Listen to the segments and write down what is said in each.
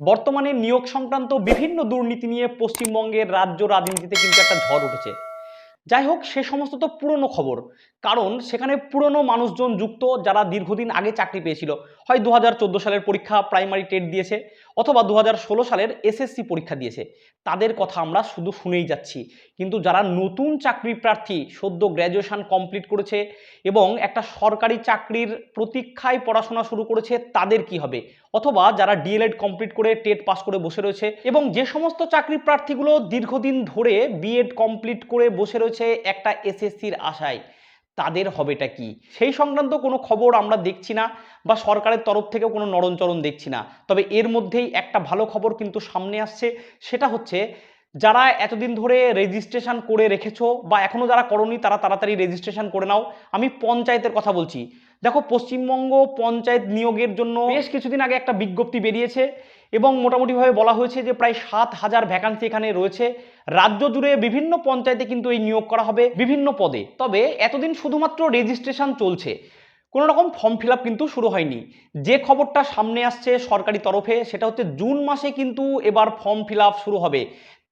বর্তমানে নিয়োগ সংক্রান্ত বিভিন্ন দুর্নীতি নিয়ে পশ্চিমবঙ্গের রাজ্য রাজনীতিতে কিন্তু একটা ঝড় উঠেছে। যাই হোক, সে সমস্ত তো পুরনো খবর। কারণ সেখানে পুরনো মানুষজন যুক্ত যারা দীর্ঘদিন আগে চাকরি পেয়েছিল হয় দু হাজার চোদ্দ সালের পরীক্ষা প্রাইমারি টেট দিয়েছে অথবা দু হাজার ষোলো সালের এসএসসি পরীক্ষা দিয়েছে। তাদের কথা আমরা শুধু শুনেই যাচ্ছি। কিন্তু যারা নতুন চাকরি প্রার্থী, সদ্য গ্র্যাজুয়েশন কমপ্লিট করেছে এবং একটা সরকারি চাকরির প্রতীক্ষায় পড়াশোনা শুরু করেছে, তাদের কি হবে? অথবা যারা ডিএলএড কমপ্লিট করে টেট পাস করে বসে রয়েছে এবং যে সমস্ত চাকরি প্রার্থীগুলো দীর্ঘদিন ধরে বিএড কমপ্লিট করে বসে রয়েছে একটা এসএসসির আশায় তাদের হবেটা কি? সেই সংক্রান্ত কোনো খবর আমরা দেখছি না বা সরকারের তরফ থেকেও কোনো নরণচরণ দেখছি না। তবে এর মধ্যেই একটা ভালো খবর কিন্তু সামনে আসছে, সেটা হচ্ছে যারা এতদিন ধরে রেজিস্ট্রেশন করে রেখেছো বা এখনও যারা করনি তারা তাড়াতাড়ি রেজিস্ট্রেশন করে নাও। আমি পঞ্চায়েতের কথা বলছি। দেখো, পশ্চিমবঙ্গ পঞ্চায়েত নিয়োগের জন্য বেশ কিছুদিন আগে একটা বিজ্ঞপ্তি বেরিয়েছে এবং মোটামুটিভাবে বলা হয়েছে যে প্রায় সাত হাজার ভ্যাকান্সি এখানে রয়েছে। রাজ্য জুড়ে বিভিন্ন পঞ্চায়েতে কিন্তু এই নিয়োগ করা হবে বিভিন্ন পদে। তবে এতদিন শুধুমাত্র রেজিস্ট্রেশন চলছে। কোনো রকম ফর্ম ফিল কিন্তু শুরু হয়নি। যে খবরটা সামনে আসছে সরকারি তরফে, সেটা হচ্ছে জুন মাসে কিন্তু এবার ফর্ম ফিল শুরু হবে।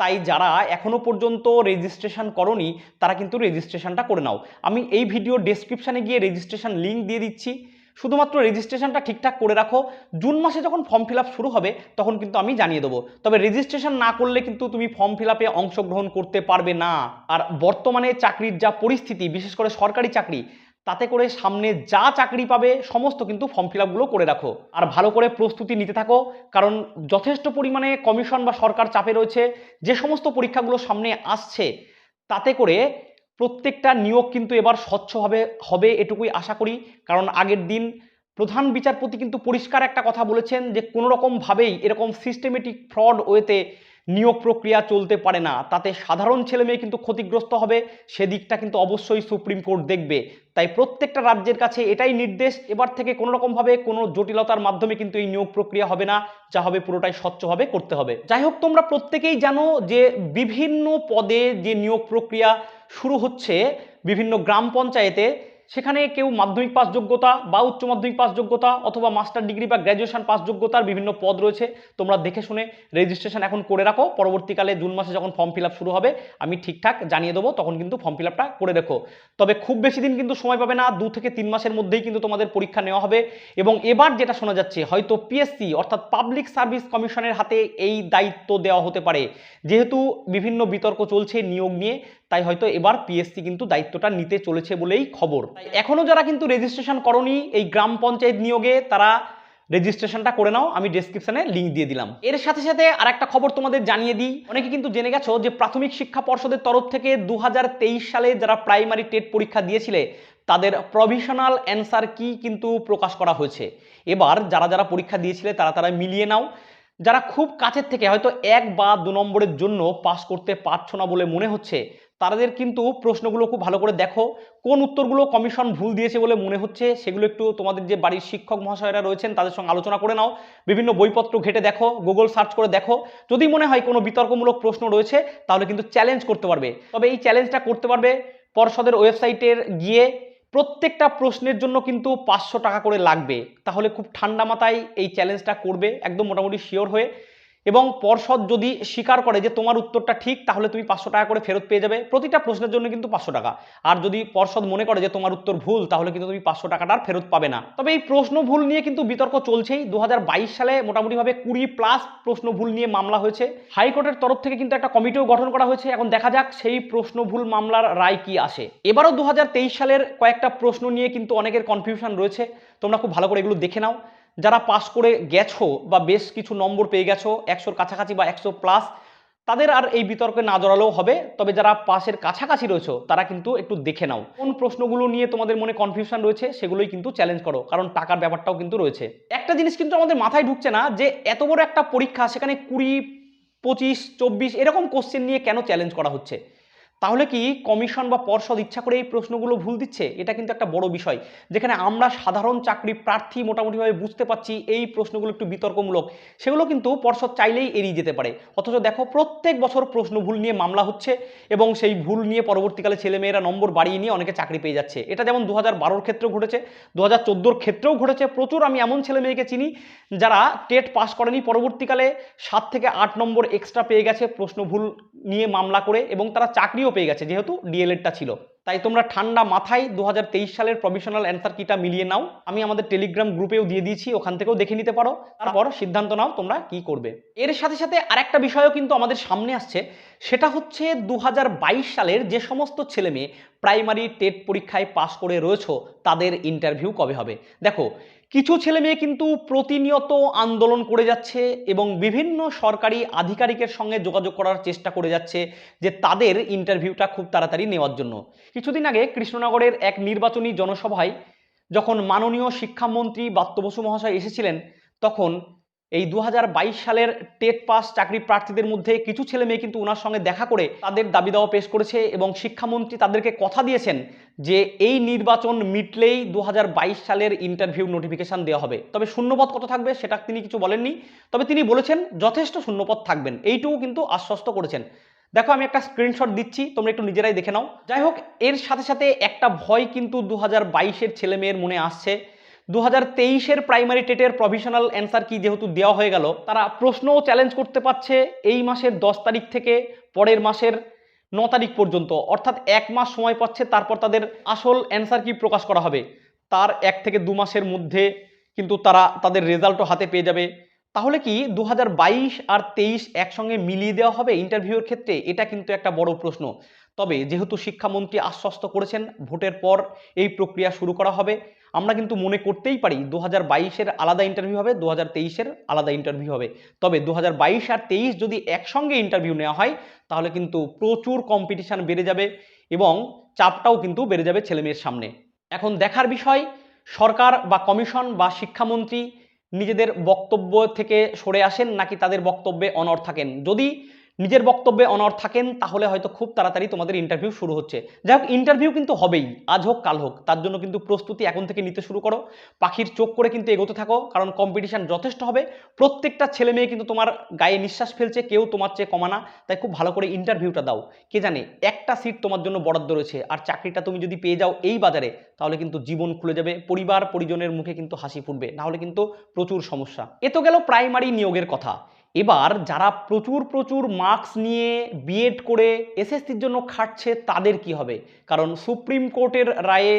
তাই যারা এখনও পর্যন্ত রেজিস্ট্রেশন করনি, তারা কিন্তু রেজিস্ট্রেশনটা করে নাও। আমি এই ভিডিও ডেসক্রিপশানে গিয়ে রেজিস্ট্রেশন লিঙ্ক দিয়ে দিচ্ছি। শুধুমাত্র রেজিস্ট্রেশনটা ঠিকঠাক করে রাখো। জুন মাসে যখন ফর্ম ফিল শুরু হবে, তখন কিন্তু আমি জানিয়ে দেবো। তবে রেজিস্ট্রেশন না করলে কিন্তু তুমি ফর্ম ফিল আপে অংশগ্রহণ করতে পারবে না। আর বর্তমানে চাকরির যা পরিস্থিতি, বিশেষ করে সরকারি চাকরি, তাতে করে সামনে যা চাকরি পাবে, সমস্ত কিন্তু ফর্ম ফিল করে রাখো। আর ভালো করে প্রস্তুতি নিতে থাকো, কারণ যথেষ্ট পরিমাণে কমিশন বা সরকার চাপে রয়েছে। যে সমস্ত পরীক্ষাগুলো সামনে আসছে, তাতে করে প্রত্যেকটা নিয়োগ কিন্তু এবার স্বচ্ছভাবে হবে এটুকুই আশা করি। কারণ আগের দিন প্রধান বিচারপতি কিন্তু পরিষ্কার একটা কথা বলেছেন যে কোনো রকমভাবেই এরকম সিস্টেমেটিক ফ্রড ওয়েতে নিয়োগ প্রক্রিয়া চলতে পারে না। তাতে সাধারণ ছেলে মেয়ে কিন্তু ক্ষতিগ্রস্ত হবে। সেদিকটা কিন্তু অবশ্যই সুপ্রিম কোর্ট দেখবে। তাই প্রত্যেকটা রাজ্যের কাছে এটাই নির্দেশ। এবার থেকে কোনো রকমভাবে কোনো জটিলতার মাধ্যমে কিন্তু এই নিয়োগ প্রক্রিয়া হবে না। যা হবে পুরোটাই স্বচ্ছভাবে করতে হবে। যাই হোক, তোমরা প্রত্যেকেই জানো যে বিভিন্ন পদে যে নিয়োগ প্রক্রিয়া শুরু হচ্ছে বিভিন্ন গ্রাম পঞ্চায়েতে সেখানে কেউ মাধ্যমিক পাস যোগ্যতা বা উচ্চ মাধ্যমিক পাস যোগ্যতা অথবা মাস্টার ডিগ্রি বা গ্র্যাজুয়েশন পাস যোগ্যতার বিভিন্ন পদ রয়েছে। তোমরা দেখে শুনে রেজিস্ট্রেশন এখন করে রাখো। পরবর্তীকালে জুন মাসে যখন ফর্ম ফিল শুরু হবে, আমি ঠিকঠাক জানিয়ে দেবো, তখন কিন্তু ফর্ম ফিল করে রেখো তবে খুব বেশি দিন কিন্তু সময় পাবে না, দু থেকে তিন মাসের মধ্যেই কিন্তু তোমাদের পরীক্ষা নেওয়া হবে। এবং এবার যেটা শোনা যাচ্ছে, হয়তো পিএসসি অর্থাৎ পাবলিক সার্ভিস কমিশনের হাতে এই দায়িত্ব দেওয়া হতে পারে। যেহেতু বিভিন্ন বিতর্ক চলছে নিয়োগ নিয়ে, তাই হয়তো এবার পিএসসি কিন্তু দায়িত্বটা নিতে চলেছে বলেই খবর। এখনও যারা কিন্তু রেজিস্ট্রেশন করনি, এই গ্রাম পঞ্চায়েত নিয়োগে, তারা রেজিস্ট্রেশনটা করে নাও, আমি ডেসক্রিপশনে লিঙ্ক দিয়ে দিলাম। এর সাথে সাথে আর একটা খবর তোমাদের জানিয়ে দিই। অনেকে কিন্তু জেনে গেছো যে প্রাথমিক শিক্ষা পর্ষদের তরফ থেকে দু হাজার তেইশ সালে যারা প্রাইমারি টেট পরীক্ষা দিয়েছিলে, তাদের প্রভিশনাল অ্যান্সার কি কিন্তু প্রকাশ করা হয়েছে। এবার যারা যারা পরীক্ষা দিয়েছিলে, তারা তারা মিলিয়ে নাও। যারা খুব কাছের থেকে হয়তো এক বা দু নম্বরের জন্য পাস করতে পারছ না বলে মনে হচ্ছে, তাদের কিন্তু প্রশ্নগুলো খুব ভালো করে দেখো। কোন উত্তরগুলো কমিশন ভুল দিয়েছে বলে মনে হচ্ছে, সেগুলো একটু তোমাদের যে বাড়ির শিক্ষক মহাশয়রা রয়েছেন তাদের সঙ্গে আলোচনা করে নাও। বিভিন্ন বইপত্র ঘেটে দেখো গুগল সার্চ করে দেখো। যদি মনে হয় কোনো বিতর্কমূলক প্রশ্ন রয়েছে, তাহলে কিন্তু চ্যালেঞ্জ করতে পারবে। তবে এই চ্যালেঞ্জটা করতে পারবে পর্ষদের ওয়েবসাইটের গিয়ে প্রত্যেকটা প্রশ্নের জন্য কিন্তু পাঁচশো টাকা করে লাগবে। তাহলে খুব ঠান্ডা মাথায় এই চ্যালেঞ্জটা করবে, একদম মোটামুটি শিওর হয়ে। এবং পর্ষদ যদি স্বীকার করে যে তোমার উত্তরটা ঠিক, তাহলে তুমি পাঁচশো টাকা করে ফেরত পেয়ে যাবে। প্রতিটা প্রশ্নের জন্য কিন্তু পাঁচশো টাকা। আর যদি পর্ষদ মনে করে যে তোমার উত্তর ভুল, তাহলে কিন্তু তুমি পাঁচশো টাকাটা আর ফেরত পাবে না। তবে এই প্রশ্ন ভুল নিয়ে কিন্তু বিতর্ক চলছেই। দু হাজার বাইশ সালে মোটামুটিভাবে কুড়ি প্লাস প্রশ্ন ভুল নিয়ে মামলা হয়েছে। হাইকোর্টের তরফ থেকে কিন্তু একটা কমিটিও গঠন করা হয়েছে। এখন দেখা যাক সেই প্রশ্ন ভুল মামলার রায় কি আসে। এবারও দু হাজার তেইশ সালের কয়েকটা প্রশ্ন নিয়ে কিন্তু অনেকের কনফিউশন রয়েছে। তোমরা খুব ভালো করে এগুলো দেখে নাও। যারা পাস করে গেছো বা বেশ কিছু নম্বর পেয়ে গেছো, একশোর কাছাকাছি বা একশো প্লাস তাদের আর এই বিতর্কে না জড়ালেও হবে। তবে যারা পাশের কাছাকাছি রয়েছে, তারা কিন্তু একটু দেখে নাও। কোন প্রশ্নগুলো নিয়ে তোমাদের মনে কনফিউশন রয়েছে, সেগুলোই কিন্তু চ্যালেঞ্জ করো, কারণ টাকার ব্যাপারটাও কিন্তু রয়েছে। একটা জিনিস কিন্তু আমাদের মাথায় ঢুকছে না, যে এত বড় একটা পরীক্ষা, সেখানে কুড়ি, পঁচিশ, চব্বিশ, এরকম কোশ্চেন নিয়ে কেন চ্যালেঞ্জ করা হচ্ছে? তাহলে কি কমিশন বা পর্ষদ ইচ্ছা করে এই প্রশ্নগুলো ভুল দিচ্ছে? এটা কিন্তু একটা বড় বিষয়। যেখানে আমরা সাধারণ চাকরি প্রার্থী মোটামুটিভাবে বুঝতে পারছি এই প্রশ্নগুলো একটু বিতর্কমূলক। সেগুলো কিন্তু পর্ষদ চাইলেই এড়িয়ে যেতে পারে। অথচ দেখো, প্রত্যেক বছর প্রশ্ন ভুল নিয়ে মামলা হচ্ছে এবং সেই ভুল নিয়ে পরবর্তীকালে ছেলেমেয়েরা নম্বর বাড়িয়ে নিয়ে অনেকে চাকরি পেয়ে যাচ্ছে। এটা যেমন দু হাজার ক্ষেত্রেও ঘটেছে দু হাজার ক্ষেত্রেও ঘটেছে। প্রচুর আমি এমন ছেলে মেয়েকে চিনি যারা টেট পাস করেনি, পরবর্তীকালে সাত থেকে আট নম্বর এক্সট্রা পেয়ে গেছে প্রশ্ন ভুল নিয়ে মামলা করে এবং তারা চাকরিও পেয়ে গেছে যেহেতু ডিএলএডটা ছিল। তাই তোমরা ঠান্ডা মাথায় দু হাজার তেইশ সালের প্রভিশনাল অ্যান্সার কিটা মিলিয়ে নাও। আমি আমাদের টেলিগ্রাম গ্রুপেও দিয়ে দিয়েছি, ওখান থেকেও দেখে নিতে পারো। তারপর সিদ্ধান্ত নাও তোমরা কি করবে। এর সাথে সাথে আরেকটা বিষয়ও কিন্তু আমাদের সামনে আসছে, সেটা হচ্ছে দু হাজার বাইশ সালের যে সমস্ত ছেলে মেয়ে প্রাইমারি টেট পরীক্ষায় পাশ করে রয়েছে, তাদের ইন্টারভিউ কবে হবে? দেখো, কিছু ছেলে মেয়ে কিন্তু প্রতিনিয়ত আন্দোলন করে যাচ্ছে এবং বিভিন্ন সরকারি আধিকারিকের সঙ্গে যোগাযোগ করার চেষ্টা করে যাচ্ছে যে তাদের ইন্টারভিউটা খুব তাড়াতাড়ি নেওয়ার জন্য। কিছুদিন আগে কৃষ্ণনগরের এক নির্বাচনী জনসভায় যখন মাননীয় শিক্ষামন্ত্রী বাত্য বসু মহাশয় এসেছিলেন, তখন এই দু হাজার বাইশ সালের টেট পাস চাকরি প্রার্থীদের মধ্যে কিছু ছেলে মেয়ে কিন্তু ওনার সঙ্গে দেখা করে তাদের দাবি দাওয়া পেশ করেছে এবং শিক্ষামন্ত্রী তাদেরকে কথা দিয়েছেন যে এই নির্বাচন মিটলেই দু হাজার বাইশ সালের ইন্টারভিউ নোটিফিকেশন দেওয়া হবে। তবে শূন্যপদ কত থাকবে সেটা তিনি কিছু বলেননি। তবে তিনি বলেছেন, যথেষ্ট শূন্যপদ থাকবেন। এইটুকু কিন্তু আশ্বস্ত করেছেন। দেখো, আমি একটা স্ক্রিনশট দিচ্ছি, তোমরা একটু নিজেরাই দেখে নাও। যাই হোক, এর সাথে সাথে একটা ভয় কিন্তু দু হাজার বাইশের ছেলে মেয়ের মনে আসছে। দু হাজার তেইশের প্রাইমারি টেটের প্রভিশনাল অ্যান্সার কি যেহেতু দেওয়া হয়ে গেল, তারা প্রশ্নও চ্যালেঞ্জ করতে পারছে এই মাসের দশ তারিখ থেকে পরের মাসের ন তারিখ পর্যন্ত। অর্থাৎ এক মাস সময় পাচ্ছে, তারপর তাদের আসল অ্যান্সার কি প্রকাশ করা হবে। তার এক থেকে দু মাসের মধ্যে কিন্তু তারা, তাদের রেজাল্টও হাতে পেয়ে যাবে। তাহলে কি দু হাজার বাইশ আর তেইশ একসঙ্গে মিলিয়ে দেওয়া হবে ইন্টারভিউর ক্ষেত্রে? এটা কিন্তু একটা বড় প্রশ্ন। তবে যেহেতু শিক্ষামন্ত্রী আশ্বস্ত করেছেন, ভোটের পর এই প্রক্রিয়া শুরু করা হবে। আমরা কিন্তু মনে করতেই পারি দু হাজার আলাদা ইন্টারভিউ হবে দু হাজার আলাদা ইন্টারভিউ হবে। তবে দু হাজার বাইশ আর তেইশ যদি একসঙ্গে ইন্টারভিউ নেওয়া হয়, তাহলে কিন্তু প্রচুর কম্পিটিশান বেড়ে যাবে এবং চাপটাও কিন্তু বেড়ে যাবে ছেলেমেয়ের সামনে। এখন দেখার বিষয়, সরকার বা কমিশন বা শিক্ষামন্ত্রী নিজেদের বক্তব্য থেকে সরে আসেন নাকি তাদের বক্তব্যে অনড় থাকেন? যদি নিজের বক্তব্যে অনড় থাকেন, তাহলে হয়তো খুব তাড়াতাড়ি তোমাদের ইন্টারভিউ শুরু হচ্ছে। যাই হোক ইন্টারভিউ কিন্তু হবেই, আজ হোক, কাল হোক। তার জন্য কিন্তু প্রস্তুতি এখন থেকে নিতে শুরু করো। পাখির চোখ করে কিন্তু এগোতে থাকো, কারণ কম্পিটিশন যথেষ্ট হবে। প্রত্যেকটা ছেলে মেয়ে কিন্তু তোমার গায়ে নিঃশ্বাস ফেলছে, কেউ তোমার চেয়ে কমানা তাই খুব ভালো করে ইন্টারভিউটা দাও। কে জানে, একটা সিট তোমার জন্য বরাদ্দ রয়েছে, আর চাকরিটা তুমি যদি পেয়ে যাও এই বাজারে, তাহলে কিন্তু জীবন খুলে যাবে, পরিবার পরিজনের মুখে কিন্তু হাসি ফুটবে, নাহলে কিন্তু প্রচুর সমস্যা। এ তো গেল প্রাইমারি নিয়োগের কথা। এবার যারা প্রচুর প্রচুর মার্কস নিয়ে বিএড করে এসএসসির জন্য খাটছে, তাদের কি হবে? কারণ সুপ্রিম কোর্টের রায়ে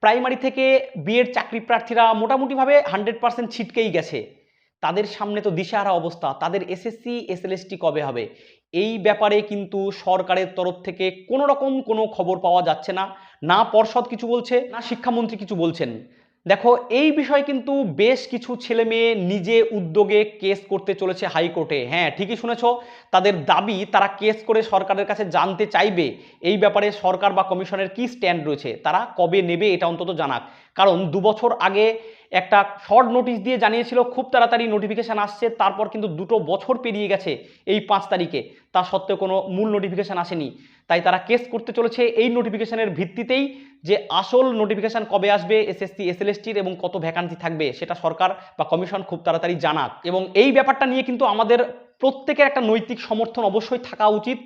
প্রাইমারি থেকে বিএড চাকরি প্রার্থীরা মোটামুটিভাবে হান্ড্রেড পার্সেন্ট ছিটকেই গেছে। তাদের সামনে তো দিশাহারা অবস্থা। তাদের এসএসসি এসএলএসটি কবে হবে? এই ব্যাপারে কিন্তু সরকারের তরফ থেকে কোনো রকম কোনো খবর পাওয়া যাচ্ছে না। না পর্ষদ কিছু বলছে, না শিক্ষামন্ত্রী কিছু বলছেন। দেখো, এই বিষয়ে কিন্তু বেশ কিছু ছেলে মেয়ে নিজে উদ্যোগে কেস করতে চলেছে হাইকোর্টে। হ্যাঁ ঠিকই শুনেছ, তাদের দাবি তারা কেস করে সরকারের কাছে জানতে চাইবে। এই ব্যাপারে সরকার বা কমিশনের কি স্ট্যান্ড রয়েছে, তারা কবে নেবে এটা অন্তত জানাক। কারণ দুবছর আগে একটা শর্ট নোটিশ দিয়ে জানিয়েছিল, খুব তাড়াতাড়ি নোটিফিকেশান আসছে, তারপর কিন্তু দুটো বছর পেরিয়ে গেছে এই পাঁচ তারিখে। তা সত্ত্বেও কোনো মূল নোটিফিকেশান আসেনি। তাই তারা কেস করতে চলেছে এই নোটিফিকেশানের ভিত্তিতেই যে আসল নোটিফিকেশান কবে আসবে এসএসসি এসএলএসটির এবং কত ভ্যাকান্সি থাকবে, সেটা সরকার বা কমিশন খুব তাড়াতাড়ি জানাক। এবং এই ব্যাপারটা নিয়ে কিন্তু আমাদের প্রত্যেকের একটা নৈতিক সমর্থন অবশ্যই থাকা উচিত।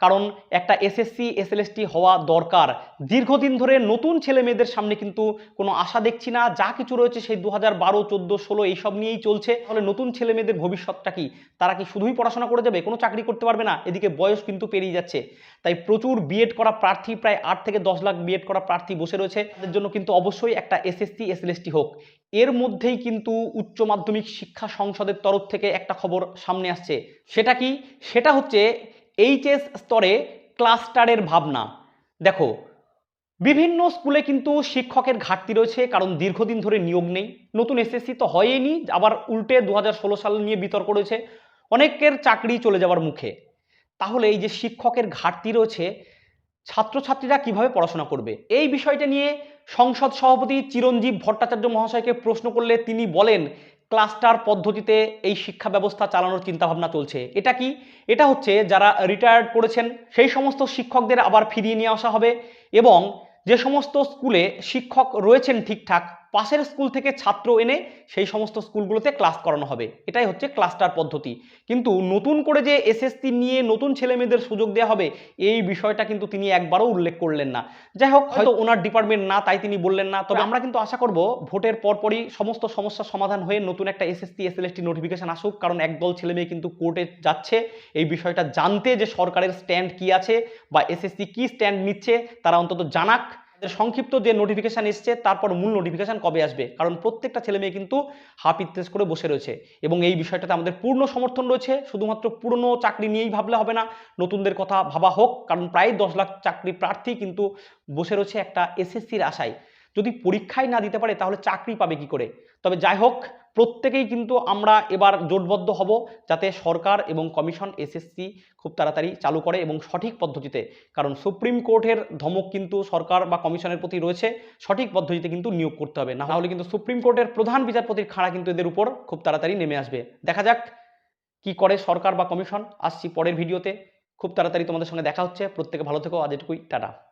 কারণ একটা এসএসসি এসএলএসটি হওয়া দরকার। দীর্ঘদিন ধরে নতুন ছেলে মেয়েদের সামনে কিন্তু কোনো আশা দেখছি না। যা কিছু রয়েছে সেই দু হাজার বারো, চোদ্দ, ষোলো এইসব নিয়েই চলছে। তাহলে নতুন ছেলে মেয়েদের ভবিষ্যৎটা কি? তারা কি শুধুই পড়াশোনা করে যাবে? কোনো চাকরি করতে পারবে না? এদিকে বয়স কিন্তু পেরিয়ে যাচ্ছে। তাই প্রচুর বিএড করা প্রার্থী, প্রায় আট থেকে দশ লাখ বিএড করা প্রার্থী বসে রয়েছে। তাদের জন্য কিন্তু অবশ্যই একটা এসএসসি এসএলএসটি হোক। এর মধ্যেই কিন্তু উচ্চ মাধ্যমিক শিক্ষা সংসদের তরফ থেকে একটা খবর সামনে আসছে। সেটা কি? সেটা হচ্ছে এইচএস স্তরে ক্লাস্টারের ভাবনা। দেখো, বিভিন্ন স্কুলে কিন্তু শিক্ষকের ঘাটতি রয়েছে, কারণ দীর্ঘদিন ধরে নিয়োগ নেই। নতুন এসএসসি তো হয়নি, আবার উল্টে দু হাজার ষোলো সাল নিয়ে বিতর্ক রয়েছে। অনেকের চাকরি চলে যাওয়ার মুখে। তাহলে এই যে শিক্ষকের ঘাটতি রয়েছে, ছাত্রছাত্রীরা কীভাবে পড়াশোনা করবে? এই বিষয়টা নিয়ে সংসদ সভাপতি চিরঞ্জীব ভট্টাচার্য মহাশয়কে প্রশ্ন করলে তিনি বলেন ক্লাস্টার পদ্ধতিতে এই শিক্ষা ব্যবস্থা চালানোর চিন্তাভাবনা চলছে। এটা কি? এটা হচ্ছে যারা রিটায়ার্ড করেছেন, সেই সমস্ত শিক্ষকদের আবার ফিরিয়ে নিয়ে আসা হবে এবং যে সমস্ত স্কুলে শিক্ষক রয়েছেন ঠিকঠাক পাশের স্কুল থেকে ছাত্র এনে সেই সমস্ত স্কুলগুলোতে ক্লাস করানো হবে। এটাই হচ্ছে ক্লাস্টার পদ্ধতি। কিন্তু নতুন করে যে এসএসসি নিয়ে নতুন ছেলে মেয়েদের সুযোগ দেওয়া হবে এই বিষয়টা কিন্তু তিনি একবারও উল্লেখ করলেন না। যাই হোক হয়তো ওনার ডিপার্টমেন্ট না তাই তিনি বললেন না। তবে আমরা কিন্তু আশা করব ভোটের পরপরই সমস্ত সমস্যার সমাধান হয়ে নতুন একটা এসএসসি এসএলএসটি নোটিফিকেশন আসুক। কারণ একদল ছেলে মেয়ে কিন্তু কোর্টে যাচ্ছে। এই বিষয়টা জানতে যে সরকারের স্ট্যান্ড কি আছে বা এসএসসি কি স্ট্যান্ড নিচ্ছে তারা অন্তত জানাক। সংক্ষিপ্ত যে নোটিফিকেশান এসছে, তারপর মূল নোটিফিকেশান কবে আসবে? কারণ প্রত্যেকটা ছেলে মেয়ে কিন্তু হাফ ইত্তেস করে বসে রয়েছে। এবং এই বিষয়টাতে আমাদের পূর্ণ সমর্থন রয়েছে। শুধুমাত্র পুরনো চাকরি নিয়েই ভাবলে হবে না, নতুনদের কথা ভাবা হোক, কারণ প্রায় দশ লাখ চাকরি প্রার্থী কিন্তু বসে রয়েছে একটা এসএসসির আশায়। যদি পরীক্ষায় না দিতে পারে, তাহলে চাকরি পাবে কি করে? তবে যাই হোক প্রত্যেকেই কিন্তু আমরা এবার জোটবদ্ধ হব যাতে সরকার এবং কমিশন, এসএসসি খুব তাড়াতাড়ি চালু করে এবং সঠিক পদ্ধতিতে, কারণ সুপ্রিম কোর্টের ধমক কিন্তু সরকার বা কমিশনের প্রতি রয়েছে, সঠিক পদ্ধতিতে কিন্তু নিয়োগ করতে হবে। না হলে কিন্তু সুপ্রিম কোর্টের প্রধান বিচারপতির খাড়া কিন্তু এদের উপর খুব তাড়াতাড়ি নেমে আসবে। দেখা যাক কি করে সরকার বা কমিশন। আসছি পরের ভিডিওতে। খুব তাড়াতাড়ি তোমাদের সঙ্গে দেখা হচ্ছে। প্রত্যেকে ভালো থেকো। আজ এটুকুই। টাটা।